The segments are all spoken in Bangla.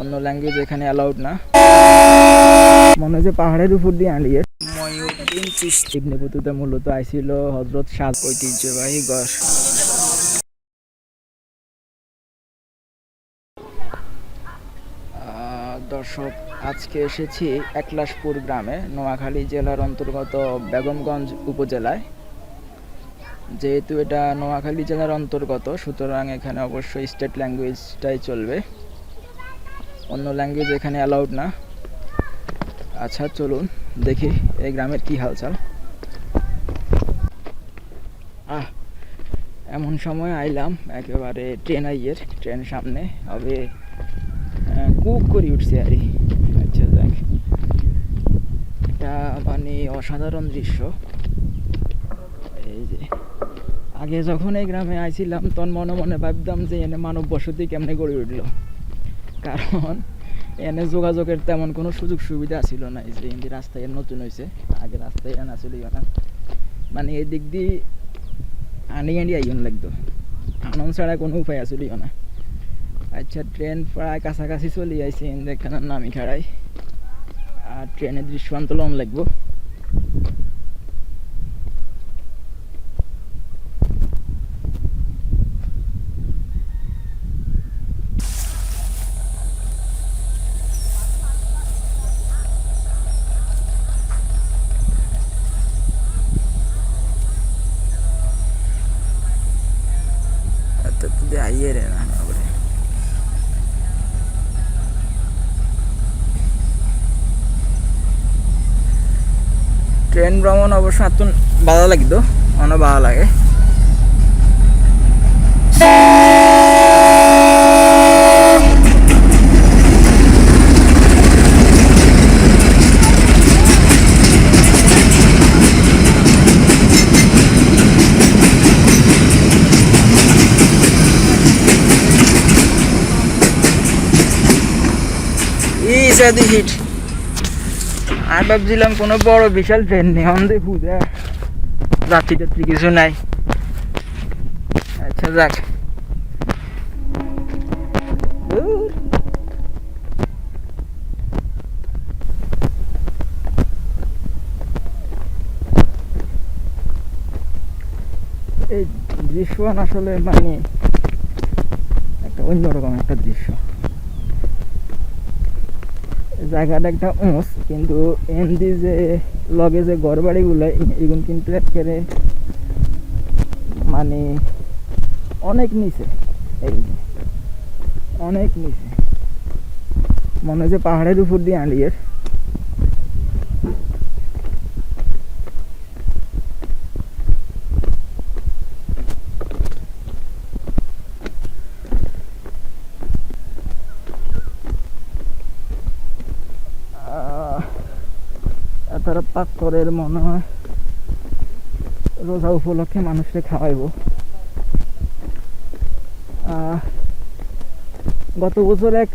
অন্য ল্যাঙ্গুয়েজ এখানে অ্যালাউড না। মনে হয় পাহাড়ের উপর দিয়ে আলিয়ে ময়ূরদিন চিস্তি ইবনে বতুতা মূলত আইছিল হজরত শাহ ঐতিহ্যবাহী আহ, দর্শক আজকে এসেছি একলাশপুর গ্রামে নোয়াখালী জেলার অন্তর্গত বেগমগঞ্জ উপজেলায়। যেহেতু এটা নোয়াখালী জেলার অন্তর্গত সুতরাং এখানে অবশ্যই স্টেট ল্যাঙ্গুয়েজটাই চলবে। অন্য ল্যাঙ্গুয়েজ এখানে অ্যালাউড না। আচ্ছা চলুন দেখি এই গ্রামের কি হালচাল। আহ, এমন সময় আইলাম, একেবারে ট্রেন আইয়ের ট্রেন সামনে। হবে কুক করে উঠছে আর। আচ্ছা দেখ এটা মানে অসাধারণ দৃশ্য। এই যে, আগে যখন এই গ্রামে আইছিলাম, তখন মনে মনে ভাবতাম যে এনে মানব বসতি কেমনে গড়ে উঠল। কারণ এনে যোগাযোগের তেমন কোনো সুযোগ সুবিধা ছিল না যে এমনি রাস্তায় নতুন হয়েছে আগে রাস্তায় এনে ছিল না মানে এই দিক দিয়ে আনি আনি আইন লাগতো। আনন্দ ছাড়া কোনো উপায় আসছিল না। আচ্ছা ট্রেন প্রায় কাছাকাছি চলে আইছে, এখানে নামি খাড়াই আর ট্রেনের দৃশ্যান্তলন লাগবো। ট্রেন ভ্রমণ অবশ্য এত ভালো লাগতো অনেক ভালো লাগে। Is the hit. আমি ভাবছিলাম কোনো বড় বিশাল ট্রেন নেই আমাদের খুঁজে যাত্রী টাত্রী কিছু নাই। আচ্ছা যাক। এই দৃশ্যমান আসলে মানে একটা অন্যরকম একটা দৃশ্য। জায়গাটা একটা উঁচ কিন্তু এমনি যে লগে যে ঘর বাড়িগুলো এগুলো কিন্তু একেবারে মানে অনেক নিচে। এই অনেক নিচে। মনে হয় যে পাহাড়ের উপর দিয়ে আলিয়ের তারা পাক করে মনে হয়। রোজা উপলক্ষে মানুষকে খাওয়াইব। গত বছর এক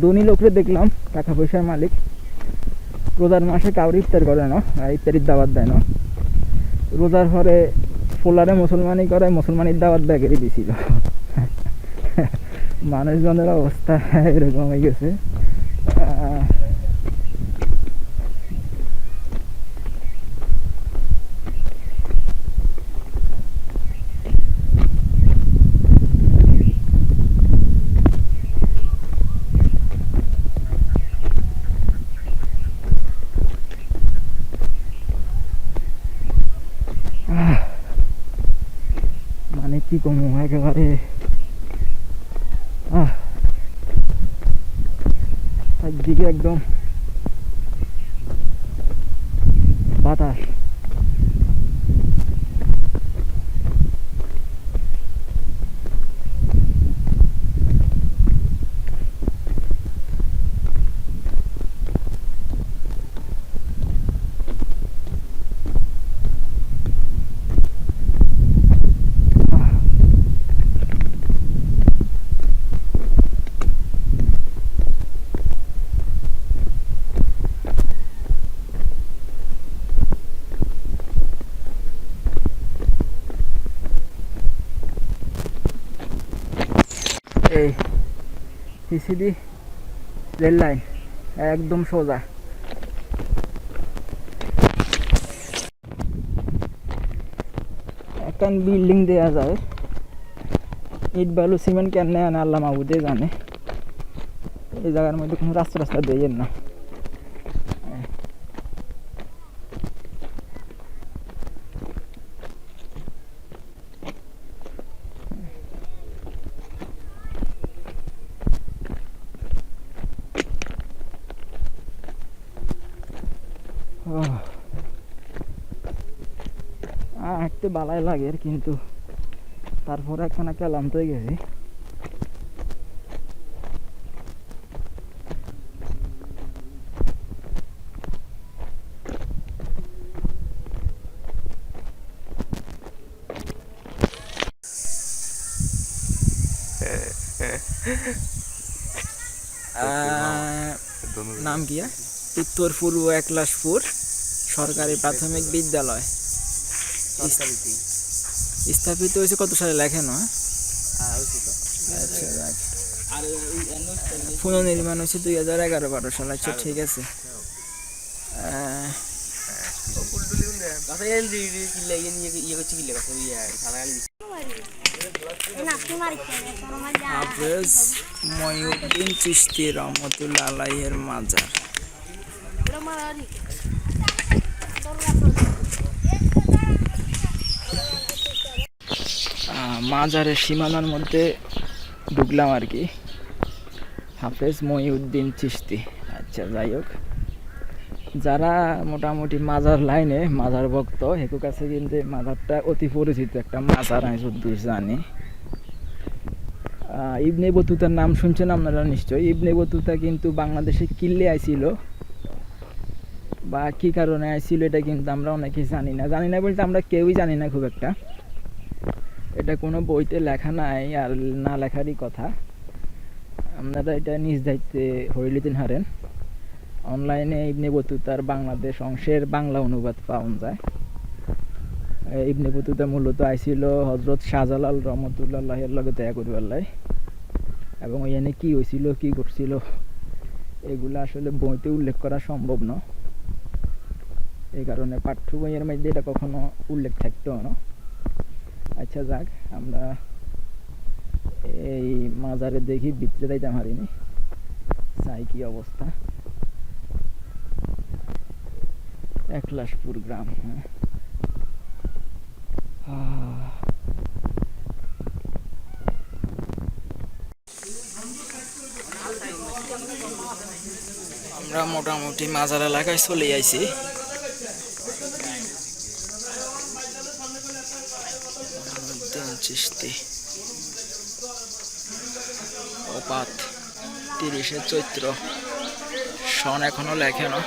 ধনী লোকরে দেখলাম, টাকা পয়সার মালিক। রোজার মাসে কাউরি ইফতার করে না ইফতারির দাওয়াত দেয় না। রোজার পরে ফোলারে মুসলমানি করে, মুসলমানির দাওয়াত ব্যাগেরই দিছিল। মানুষজনের অবস্থা এরকম হয়ে গেছে আহ, আহ, মানে কি কমু একেবারে। একদিকে একদম বাতাস এই সিসিডি রেল লাইন একদম সোজা। একটা বিল্ডিং দেয়া যায়। ইট বালু, সিমেন্ট কেন আনে আল্লাহ মাহবুদে জানে। এই জায়গার মধ্যে কোনো রাস্তা রাস্তা দিয়ে না ওহ। আহ, হাঁটতে বালাই লাগে কিন্তু। তারপরে একখানা ক্লান্ত হয়ে গেছি। নাম কি? উত্তর পূর্ব একলাসপুর সরকারি প্রাথমিক বিদ্যালয়। স্থাপিত হয়েছে কত সালে লেখেন আচ্ছা যাক। পুনর্নির্মাণ হয়েছে দুই হাজার এগারো বারো সাল আচ্ছা ঠিক আছে। আহ, হাফেজ মহিউদ্দিন চিস্তি রহমতুল্লাহ আলাইহের মাজার আহ, মাজারের সীমানার মধ্যে ঢুকলাম আর কি। হাফেজ মহিউদ্দিন চিস্তি আচ্ছা যাই হোক। যারা মোটামুটি মাজার লাইনে, মাজার ভক্ত, হেকু কাছে কিন্তু মাজারটা অতি পরিচিত একটা মাজার, আমি যদ্দূর জানি। ইবনে বতুতার নাম শুনছেন আপনারা নিশ্চয়ই? ইবনে বতুতা কিন্তু বাংলাদেশে কিল্লে আইছিল। বা কি কারণে আইছিল এটা কিন্তু আমরা অনেকেই জানি না। জানি না বলতে আমরা কেউই জানি না খুব একটা। এটা কোনো বইতে লেখা নাই আর না লেখারই কথা। আপনারা এটা নিজ দায়িত্বে হইলিতেন হারেন। অনলাইনে ইবনে বতুতার বাংলাদেশ অংশের বাংলা অনুবাদ পাওয়া যায়। ইবনে বতুতা মূলত আইছিল হজরত শাহজালাল রহমতুল্লাহের লগে দেখা করিবার লাই এবং ওইখানে কি হয়েছিল কি করছিল এগুলো আসলে বইতে উল্লেখ করা সম্ভব না। এই কারণে পাঠ্য বইয়ের মধ্যে এটা কখনো উল্লেখ থাকতো না। আচ্ছা যাক, আমরা এই মাজারে দেখি, ভিতরে যাইতে পারিনি। চাই কি অবস্থা? একলাশপুর গ্রাম হ্যাঁ। আমরা মোটামুটি মাজার এলাকায় চলে আইছি উদ্দিন চিস্তি অপাত তিরিশে চৈত্র। সন এখনও লেখে না।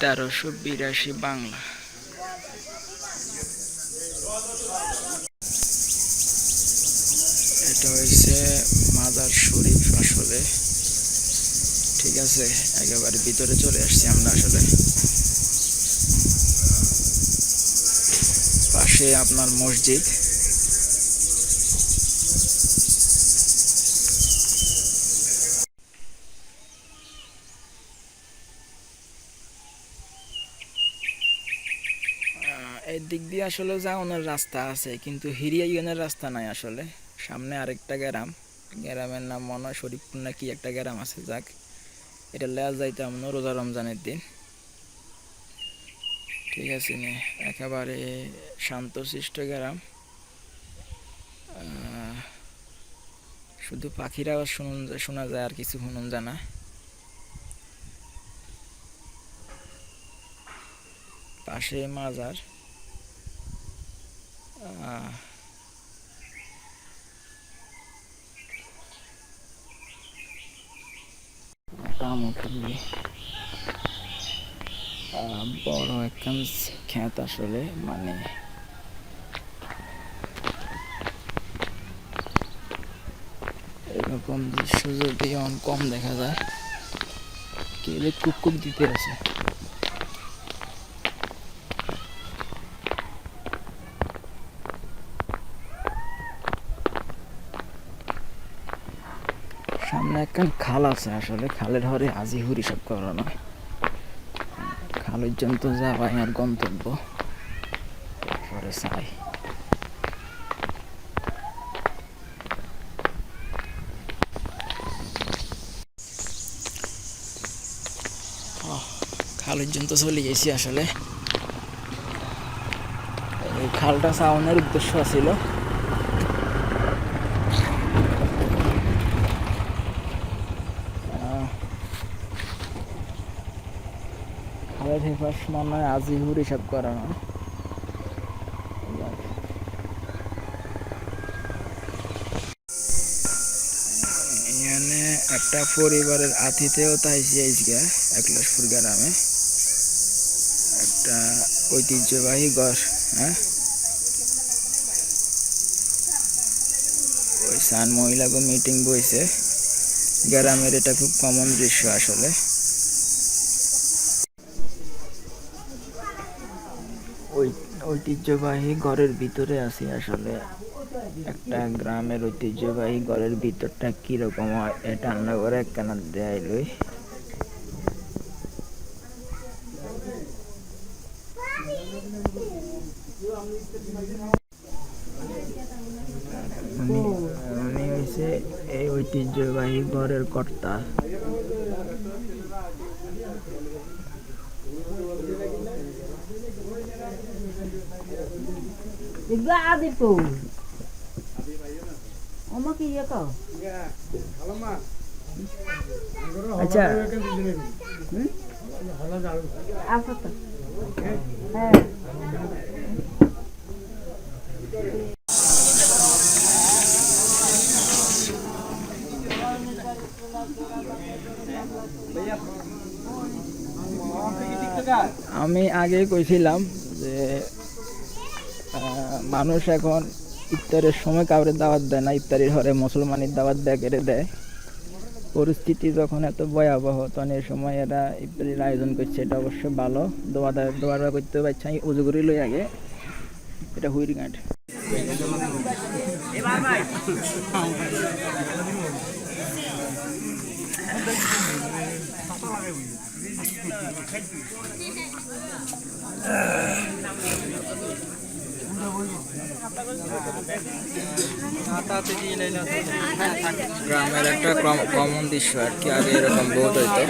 তেরোশো বিরাশি বাংলা। এটা হয়েছে মাদার শরীফ আসলে। ঠিক আছে, একেবারে ভিতরে চলে আসছি আমরা আসলে। পাশে আপনার মসজিদ আহ, দিক দিয়ে আসলে যা যাওয়ানোর রাস্তা আছে, কিন্তু হিরিয়া ইউনের রাস্তা নাই আসলে। সামনে আরেকটা গ্রাম। গ্রামের নাম মনে হয় শরীফপুর না কি একটা গ্রাম আছে, যাক। এটা লেয়া যাইতাম না, রোজা রমজানের দিন। ঠিক আছে, নে। একেবারে শান্তশিষ্ট গ্রাম। শুধু পাখিরা শুনুন শোনা যায় আর কিছু শুনুন জানা পাশে মাজার। বড় একখান খ্যাত আসলে মানে এরকম দৃশ্য যদি কম দেখা যায়। কেলে কুকুক দিতে আছে একখান খাল আছে আসলে? খালের হরে আজি হুরি সব করানো খাল পর্যন্ত যাওয়াই আর গন্তব্য। পরে চাই। খাল পর্যন্ত চলে গেছি আসলে। খালটা চাওয়ানোর উদ্দেশ্য ছিল। খালের হেফাস মনে হয় আজই হুর হিসাব করানো এখানে একটা পরিবারের আতিথেও তাইছি আজকে একলাশপুর গ্রামে। একটা ঐতিহ্যবাহী ঘর হ্যাঁ? ওই সান মহিলাকে মিটিং বইছে। গ্রামের এটা খুব কমন দৃশ্য আসলে। ঐতিহ্যবাহী ঘরের ভিতরে আছি আসলে। একটা গ্রামের ঐতিহ্যবাহী ঘরের ভিতরটা কীরকম হয়, এটা আমরা ওরা একখানা দেয় লই উনি উনি হয়েছে এই ঐতিহ্যবাহী ঘরের কর্তা Kia kau. আচ্ছা Apa tuh? Eh. আমি আগে কইছিলাম যে মানুষ এখন ইফতারের সময় কাউরে দাওয়াত দেয় না, ইফতারির ঘরে মুসলমানের দাওয়াত দেয় কেড়ে দেয়। পরিস্থিতি যখন এত ভয়াবহ, তখন এই সময় এরা ইফতারির আয়োজন করছে, এটা অবশ্য ভালো। দোয়া দোয়া করতে পারছে আমি উজু করে লই আগে। এটা হুইর গাঁট গ্রামের একটা কমন দৃশ্য আর কি আগে এরকম বহুত হইতো।